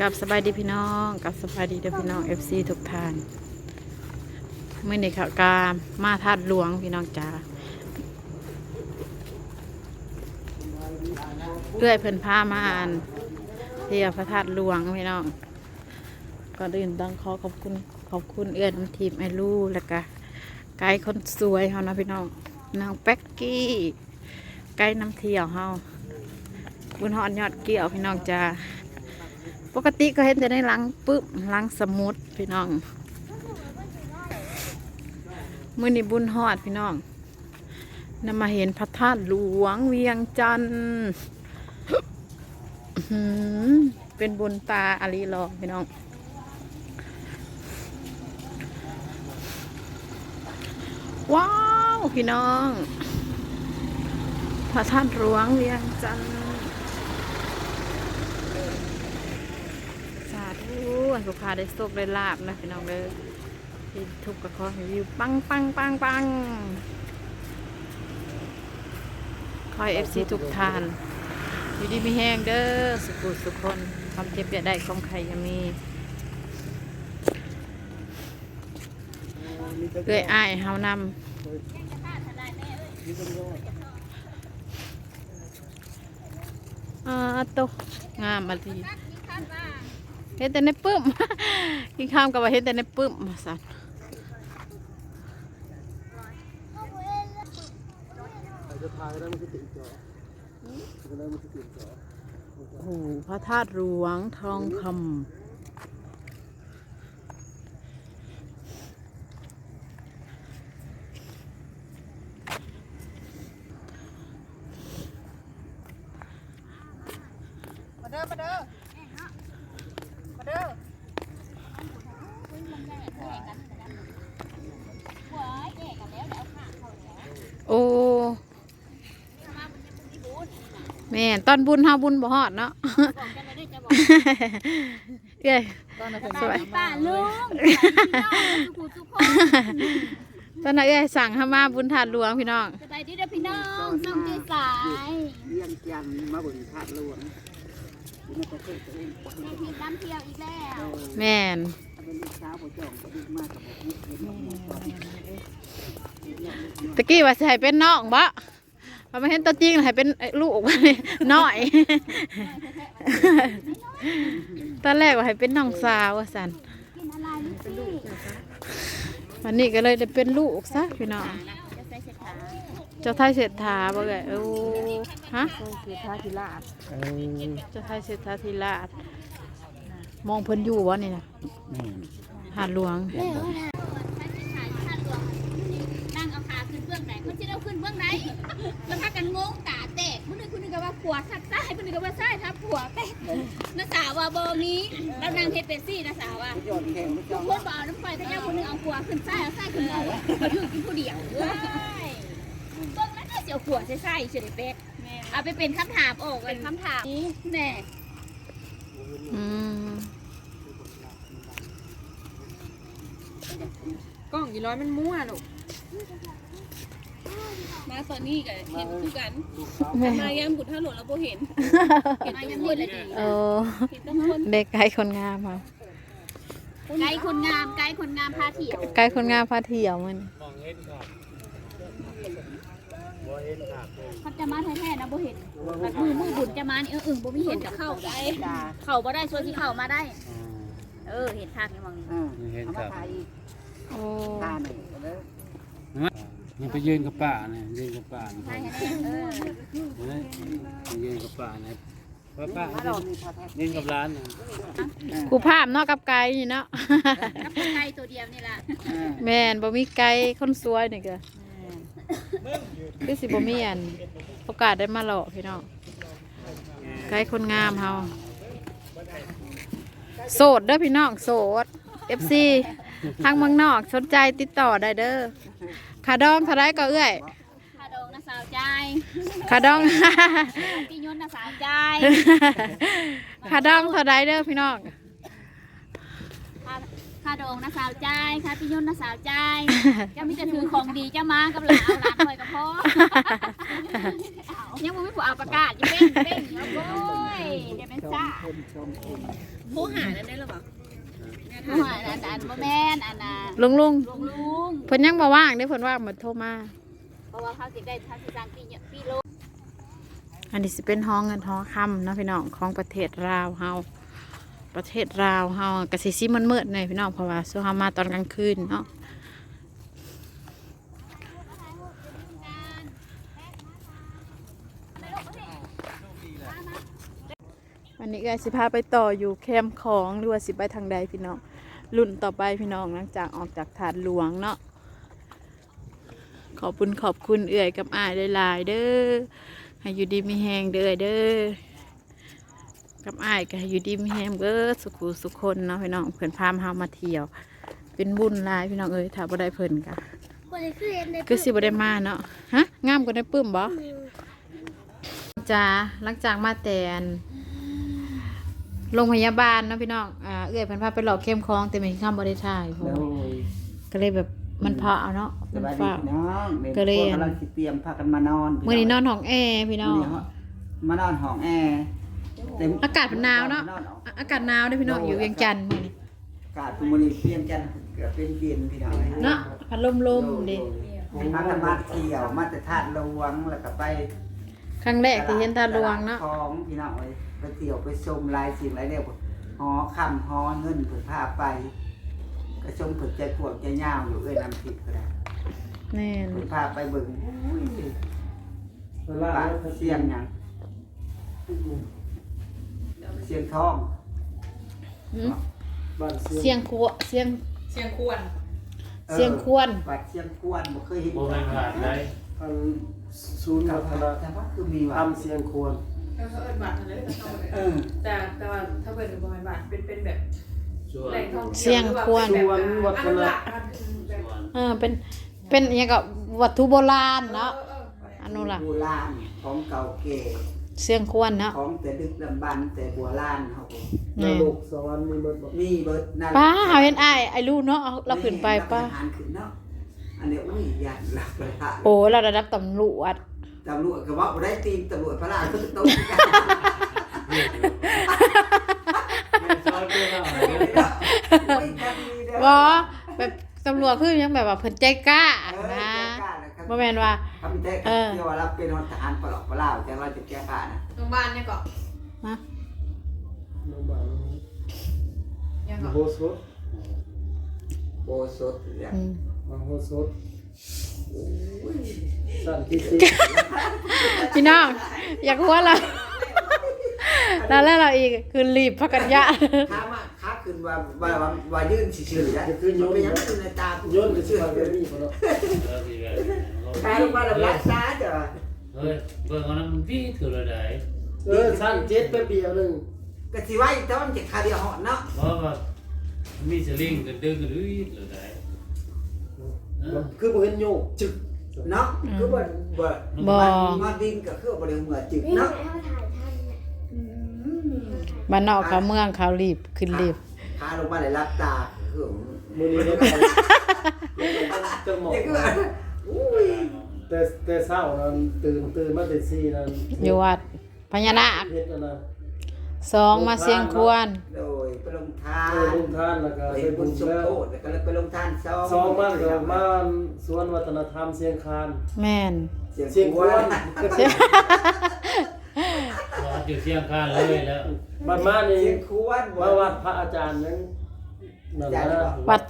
กับสบายดีพี่น้องกับสบายดีเด้อพี่น้อง FC ทุกท่านเมื่อนี้ค่ะกามาทาดหลวงพี่น้องจ้าเพื่อยเพิ่นพามาอ่านเที่ยวพระธาตุหลวงพี่น้องก่อนอื่นต้องขอขอบคุณขอบคุณเอื้อนำทีมไอลูแล้วก็ไกด์คนสวยเฮานะพี่น้องนางแป๊กกี้ไกด์นำเที่ยวเฮาบุญฮอนยอดเกี่ยวพี่น้องจ้า ปกติก็เห็นแต่ในหลังปึ๊บหลังสมุดพี่น้องมือนีบุญฮอดพี่น้องนำมาเห็นพระธาตุหลวงเวียงจันทร์เป็นบุญตาอาลีรอพี่น้อง ว้าว พี่น้อง พระธาตุหลวงเวียงจันทร์ สาธุให้ลูกค้าได้โชคได้ลาบนะพี่น้องเด้อที่ทุกข์ก็ขอให้วิวปังปังปังปังคอยเอฟซีทุกทานอยู่ดีมีแห้งเด้อสุขุสุคนความเจ็บอย่าได้ความใครอย่ามีเอ้ยอ้ายเฮานำอ่าโตงามมาดี เห็นแต่ในปึ้มกินข้ามกับว่าเห็นแต่ในปึ้มมาสันจะพาก็ได้มันคือติดจอก็ได้มันคือติดจอโอ้โหพระธาตุหลวงทองคำมาเด้อมาเด้อมาเด้อ โอ้ แม่นตอนบุญเฮาบุญบ่ฮอดเนาะเอ้ยสวย ป้าลุงสุขุสุขคนตอนนั้นเอ้ยสั่งเฮามาบุญถาดหลวงพี่น้องสบายดีเด้อพี่น้องน้องเจสายเลี้ยงจันมาบนธาตุหลวงนี่ก็เคยตัวเองปวดแม่พี่น้ำเที่ยวอีกแล้วแม่นเป็นลูกสาวผู้จองก็ดีมากกับผมตะกี้ว่าสิให้เป็นน้องบ่ พอมาเห็นตัวจริงให้เป็นลูกน้อย ตอนแรกว่าให้เป็นน้องสาวว่าสันกินอะไรลูกพี่วันนี้ก็เลยได้เป็นลูกซะพี่น้องจะใส่เสร็จขาเจ้าไทยเศรษฐาบ่เอ้ยโอ้ฮะคือทาธิราชเออเจ้าไทยเศรษฐาธิราชมองเพิ่นอยู่วะนี่นะแม่หาดหลวง นั่งเอาขาขึ้นเบื้องไหนคนจะเอาขึ้นเบื้องไหนแล้วพากันงงตาแตกคนนึงคนนึงก็ว่า ผัวทับซ้ายคนนึงก็ว่าซ้ายทับผัวแตกน้าสาวว่าบอมีแล้วนางเฮ็ดเป็นซี่น้าสาวว่ายอดแข่งผู้จทุอกงคนบอกเอาน้ำไฟถ้าเจ้าคนหนึงเอาขวาขึ้นซ้ายเอาซ้ายขึ้นขวาเขาอยู่กินผู้เดียวเว้ยเบิ่งแล้วน่าเสียวขวาใส่ใส่เฉยเป็ดเอาไปเป็นคำถามออกเป็นคำถามแน่อืมกล้องอีร้อยมันมั่วลูก มาตอนนี้ก็เห็นคือกันแม่มายามบุตรถนนเราบ่เห็นเห็นมายามมืดเลยดีโอ้เห็นต้องคนเด็กไกลคนงามค่ะไกด์คนงามไกด์คนงามพาเที่ยวไกลคนงามพาเที่ยวมันเขาจะมาแท้ๆนะบ่เห็นแบบมือมือบุญจะมานี่เอออึ่งบ่มีเห็นกับเข้าได้เข้าบ่ได้ส่วนที่เข้ามาได้ เออเห็นภาพนี้มองนี่อ่าเอามาถ่ายโอ้ นี่ไปยืนกับป่าเนี่ยยืนกับป่าเนี่ยยืนกับป่าเนี่ยป้าป้ายืนกับร้านเนี่ยกูภาพเนาะกับไกลนี่เนาะกับไก่ตัวเดียวนี่ล่ะแม่นบ่มีไกลคนสวยนี่ก็คือสิบ่มีอันโอกาสได้มาหล่อพี่น้องไกลคนงามเฮาโสดเด้อพี่น้องโสด FC ทางเมืองนอกสนใจติดต่อได้เด้อ ขาดองเท่าไรก็เอื้อยคาดองนะสาวใจขาดองปียนต์นะสาวใจขาดองเท่าไรเด้อพี่น้องคาคค่าดองนะสาวใจายค่าพิยนต์นะสาวใจายเจ้ามีแต่ถือของดีเจ้ามากับหลานเอาหลานหน่อยก็พอยังบ่มีผู้เอาประกาศอยังเป็นเป็นอยู่โอ้ยเดี๋ยวเป็นซ่าผู้หานั่นได้หรอเปล่าผู้ หายอันอันบ่แม่นอันน่ะลุงลุงลุงลุงเพิ่นยังบ่ว่างเด้เพิ่นว่างหมดโทรมา เพราะว่าเขาสิได้เขาสิสร้างปีเนี่ยปีโลอันนี้สิเป็นห้องเงินห้องคำเนาะพี่น้องของประเทศลาวเฮาประเทศลาวเฮากะสิซิมันมืดๆหน่อยพี่น้องเพราะว่าสู้เฮามาตอนกลางคืนเนาะ วันนี้ก็สิพาไปต่ออยู่แคมป์ของหรือว่าสิไปทางใดพี่น้องรุ่นต่อไปพี่น้องหลังจากออกจากถาดหลวงเนาะขอบคุณขอบคุณเอื่อยกับอ้ายหลายๆเด้อให้อยู่ดีมีแหงเด้อเด้อกับอ้ายก็ให้อยู่ดีมีแหงเด้อสุขุสุขคนเนาะพี่น้องเพิ่นพามเฮามาเที่ยว เป็นบุญหลายพี่น้องเอ้ยถ้าบ่ได้เพิ่นก็คือสิบ่ได้มาเนาะฮะงามกว่าได้ปื้มบ่จ้าหลังจากมาแต่น โรงพยาบาลเนาะพี่น้องอ่าเอ้อยเพิ่นพาไปหลอกเข้มคลองแต่ไม่ข้ามบ่ได้ถ่ายเพราะโดว่ายก็เลยแบบมันพาเอาเนาะสมันบายดีฟ้าพี่น้องเด็กก็เลย พวกกำลังสิเตรียมพากันมานอนมื้อนี้นอนห้องแอร์พี่น้อง มื้อนี้มานอนห้องแอร์เต็มอากาศมันหนาวเนาะออะอากาศหนาวเด้อพี่น้องอยู่เวียงจันทน์มื้อนี้อากาศมื้อนี้เปลี่ยนกันเกือบเป็นเปลี่ยนพี่น้องเนาะพัดลมลมๆดิพากันมาเที่ยวมาแต่ธาตุหลวงแล้วก็ไป ครั้งแรกที่เห็นตาหลวงเนาะตลดของพี่น้องเอ้ยไปเที่ยวไปชมหลายสิ่งหลายแนวหอค่ำหอเงินเพิ่นพาไปก็ชมเพิ่นใจกวงใจยาวอยู่เอ้ยน้ำทิพย์ก็ได้แน่นเพิ่นพาไปเบิ่งอุ้ยเวลาปลาแล้วเสียงหยังเสียงทองหืมบ้านเสียงคัวเสียงเสียงควร เสียงควรบัดเสียงควนบ่เคยเห็นโบแมนผ่านได้อัน ศูนย์กัวับฒนแต่ว่าคือมีว่าธรรมเสียงควรเขาเอิ้นบาทเลยเออแต่แต่ว่าถ้าเป็นประมาณบาทเป็นเป็นแบบช่วยแหล่งท่องเสียงควรแบบอนุรักษ์แบบเออเป็นเป็นอหยังกับวัตถุโบราณเนาะเอออนุรักษ์โบราณของเก่าแก่เสียงควรเนาะ ของแต่ดึกดำบรรพ์แต่โบราณเฮานแน่นรกสวรรค์มีเบิดบ่มีเบิดนั่นป้าเฮาเห็นอ้ายไอ้ลูกเนาะเอาเราขึ้นไปป้าทหารขึ้นเนาะ อันนี้อุ้ยยันหลักเลยฮะโอ้เราระดับตำรวจตำรวจก็ว่าบ่ได้ตีมตำรวจพระราชก็ต้องกันช่วยเพื่อนเราโอ้ยจังมีเด้อบ่แบบตำรวจคือยังแบบว่าเพิ่นใจกล้าเออนะใจกล้านะครับบ่แม่นว่าคำแท้เออเที่ยวว่าเราเป็นทหารปลอกปลาวแต่เราจะแก้ผ้านะโรงพยาบาลเนี่ยก็ฮะโรงพยาบาลยังก็โบสถโบสถเนี่ยอื มบางโบสถสั้นที่สิพี่น้องอยากหัวเราแล้วแล้วเราอีกคือรีบพักกันยะค้ามาค้าขึ้นว่าว่าว่าว่ายื่นชื่อๆนะมันเป็นยังขึ้นในตาโยนไปสิว่าแบบนี้บ่เนาะเออสิแบบค้าลงมาแล้วรักษาเด้อเฮ้ยเบิ่งเอาน้ำมันพี่ถือระดับเออสั้นเจ็ดไปเปียวหนึงก็สิไว้แต่ว่ามันจะคาเดียวเหาะเนาะเพราะว่ามีสลิงกันดึงกันอุ้ยระดับ คือบ่เห็นโยกจึกเนาะคือบ่บ่บ่ มาดินก็คือบ่ได้เหมือนจึกเนาะบ้านนอกเขาเมืองเขารีบขึ้นรีบค้าลงมาแล้วรับตาคือมื้อนี้ได้ไปจังหมอนี่คืออุ้ยแต่แต่เช้านั้นตื่นตื่นมาแต่4นั้นอยู่วัดพญานาคเฮ็ดอันน่ะ สองมาเสียงควร โดยไปลงทาไปนลงทานแล้วก็ไปไปบุบุญญสมแล้วโภชแล้วก็เลยไปลงทานซองสองมันก็บ้านสวนวัฒนธรรมเสียงคาน แม่น เสียงเสียงคคววรรรออยู่เที่ยงคืนเลยแล้วบ้านมานี่เสียงควรว่าวัดพระอาจารย์นั้นนั่นนะวัด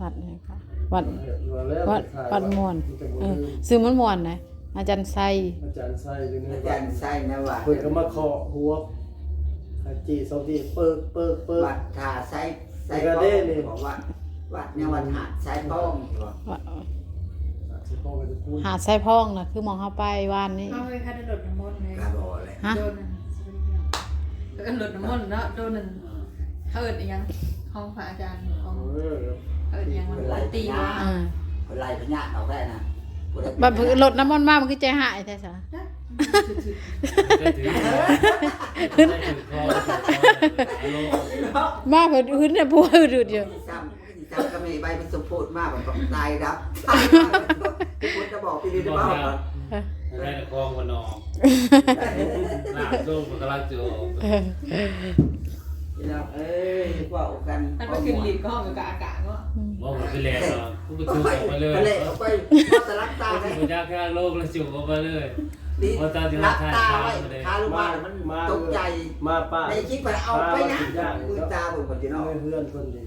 วัดไหนคะวัดว่าแล้ววัดวัดม่วนเออซื้อมันม่วนนะอาจารย์ไซอาจารย์ใส่อยู่ในอาวัจาดรย์ใส่นะว่าเพิ่นก็มาเคาะหัว อาจีสองทีเปิกเปิกเปิก วัดทาใส่ใส่แล้วก็ป้เด้องนี่ บอกว่า วัดเนี่ยวัดหาดใส่ป้องบอกวัดสิพ่อก็จะพูดหาดไซพ้องนะคือมองเข้าไปวานนี้เอาไปค่ะโดดน้ำมนต์เลยกาบอกเลยฮะ โดนนั่นแล้วก็โดดน้ำมนต์เนาะโดนนั่นเขาเอิ้นอีหยังของพระอาจารย์ของเออ เขาเอิ้นอีหยังมันตีว่า อ่า คนไล่พญาออกได้นะ ผู้ใดแบบรถน้ำมันต์มากมันคือใจหายแท้ซะได้ถือได้ถือคอถือคอมาเพิ่นอื่นเนี่ยพัวอื่นอยู่ซ้ำจับกระเมใบเป็นสมโพธิมากแบบตายดับตายทุกคนจะบอกพี่ดีบได้อกบ้างแล้วได้แต่คลองวันนอกหน้าส้มมันกำลังจะออก พี่น้องเอ้ยว่ากันมันไปขึ้นลิฟต์ก็ห้องกับอากาศเนาะมองมันไปแล้วเนาะกูไปก็จูบไปออกมาเลยทะเลออกไปมาตะลักตากูไว้ไปจากข้างโลกแล้วจูบออกมาเลยดีพอตาที่ลัรักกตาทานไว้มาเลยทาลูกบ้านมันตกใจมาป้าในคลิปไปเอาไปนะมือตาผมคนที่นอกเพื่อนคนดี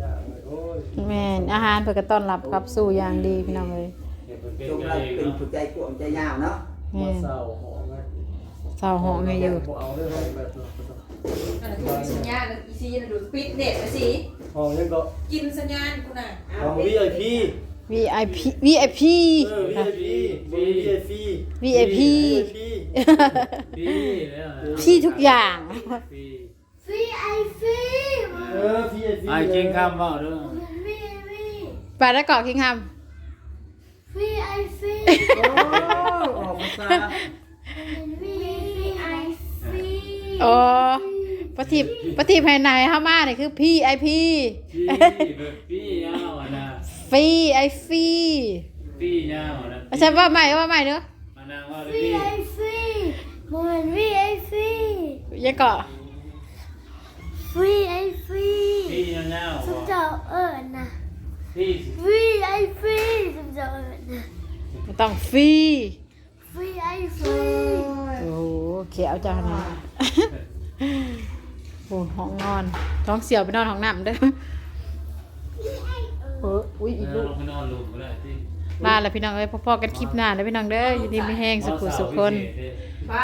ย่าโอ้ยแม่นอาหารเพื่อก็ต้อนรับกลับสู่อย่างดีพี่น้องเลยเห็นมันเป็นจงกันเราเองเป็นเนาะผู้ใจกวงใจยาวเนาะแม่มานเศร้าหอมไหมเศร้าห้องให้อยู่บ่เอาได้ห้องแบบนั้นนั่นแหละคือสัญญาณอีซีน่ะดูปิดเน็ตไปสิห้องยังก็กินสัญญาณกูน่ะห้อง VIP VIP VIP เออ VIP VIP VIP พี่แล้วนะพี่ทุกอย่าง พี่เออ VIP ไอ้จริงคำว่าเด้อไปแล้วเกาะคิงคโอ้ออกภาษาำโอ้ ปฏิบปฏิภายในเข้ามาเนี่ยคือ PIP พี่แบบพี่ยาวอะนะฟรีไอฟรีพี่ยาวอะนะไม่ใช่ว่าใหม่ว่าใหม่เนอะมานางว่าพี่มันวีไอฟียังเกาะวีไอฟีพี่ยาวสุดๆเจ้าเอิญนะพี่วีไอฟีสุดเจ้าเอิญนะไม่ต้องฟรีวีไอฟีโอ้โหเขียวจังนะโอ้ห้องนอน ท้องเสียวไปนอนห้องน้ำเด้อเอออุ้ยอีกเอลูอกลงไปนอนลุมก็ได้ที่ลาแล้วพี่น้องเอ้ยพ่อๆกันคลิปหน้าแล้วพี่น้องเด้ออยู่ดีไม่แห้งสุขุสุขคนเสาร์พิเศษเด้